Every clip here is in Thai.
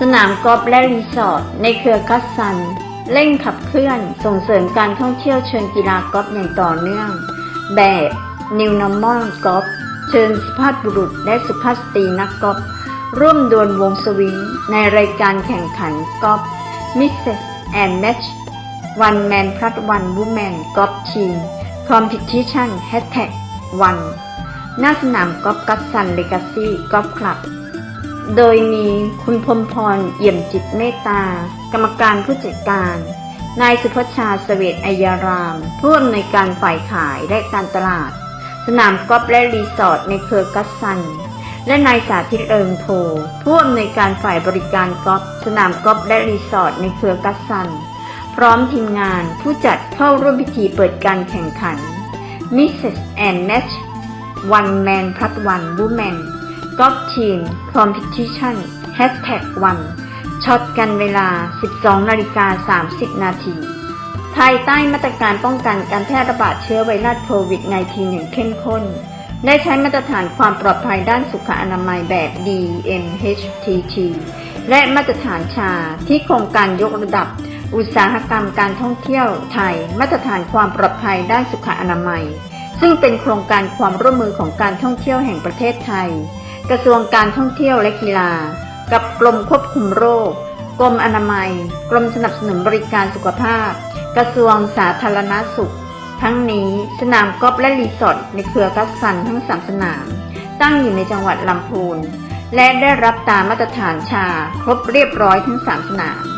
สนามกอล์ฟและรีสอร์ทในเครือคัสซัน เร่งขับเคลื่อนส่งเสริมการท่องเที่ยวเชิงกีฬากอล์ฟอย่างต่อเนื่อง แบบ New Normal Golf เชิญสุภาพบุรุษและสุภาพสตรีนักกอล์ฟร่วมดวลวงสวิงในรายการแข่งขันกอล์ฟ Mrs. and Match One Man Plus One Woman Golf Team Competition Hashtag One หน้าสนามกอล์ฟกัสซันเลกาซี่กอล์ฟคลับ โดยมีคุณพรมพรเอี่ยมจิตเมตตา กรรมการผู้จัดการ นายสุพชาเสเวตอัยาราม ผู้อำนวยการฝ่ายขายและการตลาด สนามกอล์ฟและรีสอร์ทในเครือกัสซัน และนายสาธิตเอิงโทผู้อำนวยการฝ่ายบริการกอล์ฟสนามกอล์ฟและรีสอร์ทในเครือกัสซัน พร้อมทีมงานผู้จัดเข้าร่วมพิธีเปิดการแข่งขัน Mrs. and Match One Man Plus One Woman Golf Team Competition Hashtag One ช็อตกันเวลา 12 นาฬิกา 30 นาที ภายใต้มาตรการป้องกันการแพร่ระบาดเชื้อไวรัสโควิด -19 อย่างเข้มข้น ได้ใช้มาตรฐานความปลอดภัยด้านสุขอนามัยแบบ DMHTT และมาตรฐานชาที่โครงการยกระดับ อุตสาหกรรมการท่องเที่ยวไทย มาตรฐานความปลอดภัยด้านสุขอนามัย ซึ่งเป็นโครงการความร่วมมือของการท่องเที่ยวแห่งประเทศไทย กระทรวงการท่องเที่ยวและกีฬา กับกรมควบคุมโรค กรมอนามัย กรมสนับสนุนบริการสุขภาพ กระทรวงสาธารณาสุข ทั้งนี้สนามกอล์ฟและรีสอร์ทในเครือกัสซันทั้งสามสนาม ตั้งอยู่ในจังหวัดลำพูน และได้รับตามมาตรฐานชา ครบเรียบร้อยทั้งสามสนาม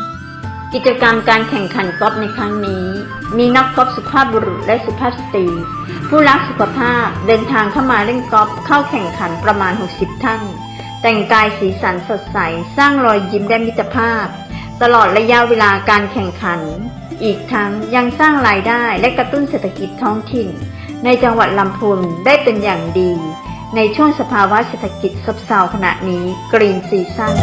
กิจกรรมการแข่งขันกอล์ฟในครั้งนี้ มีนักกอล์ฟสุภาพบุรุษและสุภาพสตรี ผู้รักสุขภาพเดินทางเข้ามาเล่นกอล์ฟเข้าแข่งขันประมาณ 60 ท่าน แต่งกายสีสันสดใส สร้างรอยยิ้มและมิตรภาพ ตลอดระยะเวลาการแข่งขัน อีกทั้งยังสร้างรายได้และกระตุ้นเศรษฐกิจท้องถิ่น ในจังหวัดลำพูนได้เป็นอย่างดี ในช่วงสภาวะเศรษฐกิจซบเซาขณะนี้กรีนซีซั่น